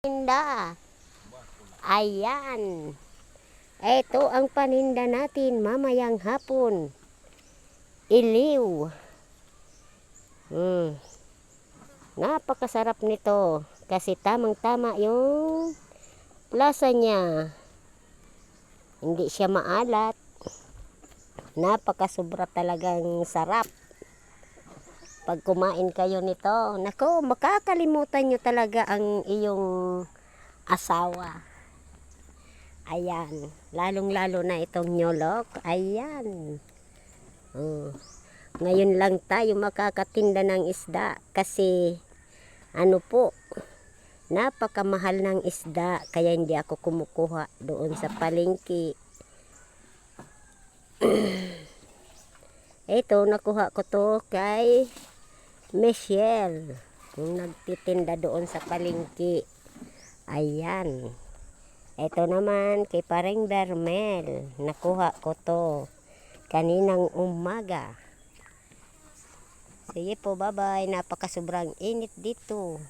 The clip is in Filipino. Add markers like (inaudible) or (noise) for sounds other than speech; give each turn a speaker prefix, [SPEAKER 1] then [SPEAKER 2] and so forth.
[SPEAKER 1] paninda. Ayan. Ito ang paninda natin mamayang hapon. Iliw. Hmm. Napakasarap nito kasi tamang-tama yung lasa niya. Hindi siya maalat. Napakasubra talagang sarap. Pag kumain kayo nito, nako, makakalimutan nyo talaga ang iyong asawa. Ayan. Lalong-lalo na itong nyolok. Ayan. Oh. Ngayon lang tayo makakatinda ng isda kasi ano po, napakamahal ng isda kaya hindi ako kumukuha doon sa palengke. (clears throat) Ito, nakuha ko to kay Michelle. Yung nagtitinda doon sa palengke. Ayan. Ito naman kay Paring Bermel. Nakuha ko to kaninang umaga. Sige po, bye-bye. Napakasobrang init dito.